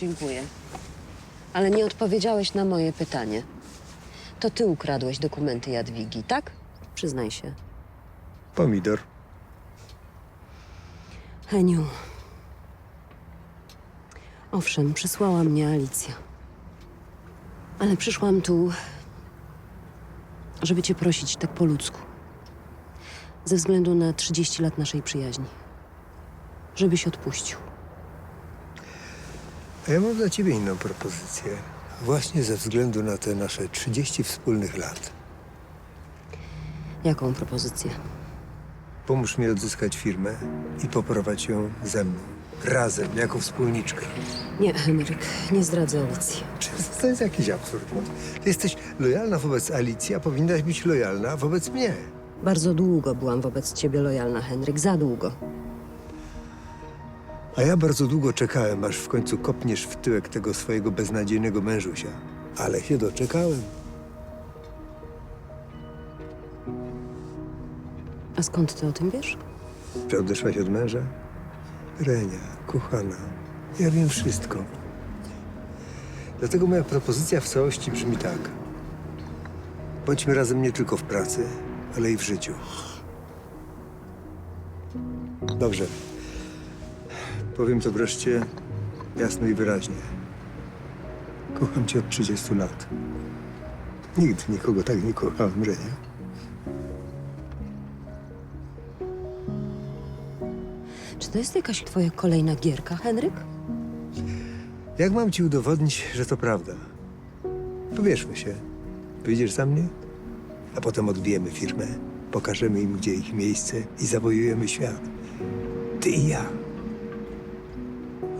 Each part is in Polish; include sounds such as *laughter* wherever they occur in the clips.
Dziękuję. Ale nie odpowiedziałeś na moje pytanie. To ty ukradłeś dokumenty Jadwigi, tak? Przyznaj się. Pomidor. Heniu. Owszem, przysłała mnie Alicja. Ale przyszłam tu, żeby cię prosić tak po ludzku. Ze względu na 30 lat naszej przyjaźni. Żebyś odpuścił. A ja mam dla ciebie inną propozycję. Właśnie ze względu na te nasze 30 wspólnych lat. Jaką propozycję? Pomóż mi odzyskać firmę i poprowadź ją ze mną. Razem, jako wspólniczkę. Nie, Henryk, nie zdradzę Alicji. Czy to jest jakiś absurd? Ty jesteś lojalna wobec Alicji, a powinnaś być lojalna wobec mnie. Bardzo długo byłam wobec ciebie lojalna, Henryk, za długo. A ja bardzo długo czekałem, aż w końcu kopniesz w tyłek tego swojego beznadziejnego mężusia. Ale się doczekałem. A skąd ty o tym wiesz? Czy odeszłaś od męża? Renia, kochana, ja wiem wszystko. Dlatego moja propozycja w całości brzmi tak. Bądźmy razem nie tylko w pracy, ale i w życiu. Dobrze. Powiem to wreszcie jasno i wyraźnie. Kocham cię od 30 lat. Nigdy nikogo tak nie kochałem, Renia. Czy to jest jakaś twoja kolejna gierka, Henryk? Jak mam ci udowodnić, że to prawda? Pobierzmy się. Wyjdziesz za mnie? A potem odbijemy firmę, pokażemy im, gdzie ich miejsce i zawojujemy świat. Ty i ja.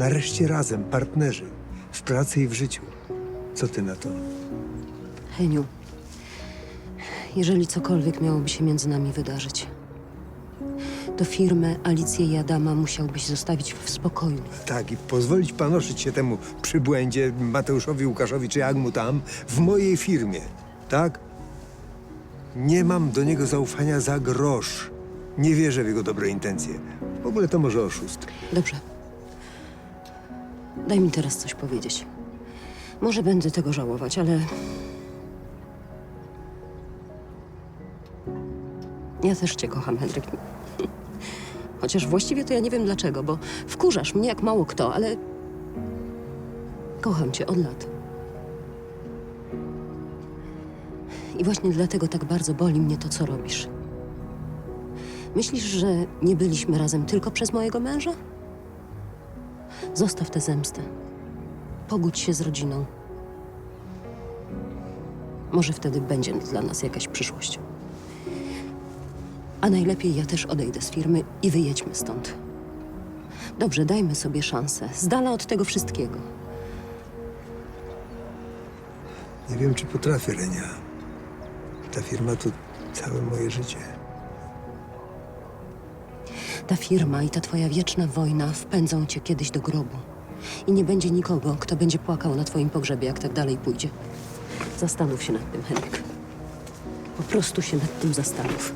Nareszcie razem, partnerzy. W pracy i w życiu. Co ty na to? Heniu, jeżeli cokolwiek miałoby się między nami wydarzyć, to firmę Alicję i Adama musiałbyś zostawić w spokoju. Tak, i pozwolić panoszyć się temu przybłędzie Mateuszowi Łukaszowi czy jak mu tam w mojej firmie. Tak? Nie mam do niego zaufania za grosz. Nie wierzę w jego dobre intencje. W ogóle to może oszust. Dobrze. Daj mi teraz coś powiedzieć. Może będę tego żałować, ale. Ja też cię kocham, Henryk. *laughs* Chociaż właściwie to ja nie wiem dlaczego, bo wkurzasz mnie jak mało kto, ale. Kocham cię od lat. I właśnie dlatego tak bardzo boli mnie to, co robisz. Myślisz, że nie byliśmy razem tylko przez mojego męża? Zostaw tę zemstę. Pogódź się z rodziną. Może wtedy będzie dla nas jakaś przyszłość. A najlepiej ja też odejdę z firmy i wyjedźmy stąd. Dobrze, dajmy sobie szansę. Z dala od tego wszystkiego. Nie wiem, czy potrafię, Renia. Ta firma to całe moje życie. Ta firma i ta twoja wieczna wojna wpędzą cię kiedyś do grobu. I nie będzie nikogo, kto będzie płakał na twoim pogrzebie, jak tak dalej pójdzie. Zastanów się nad tym, Henryk. Po prostu się nad tym zastanów.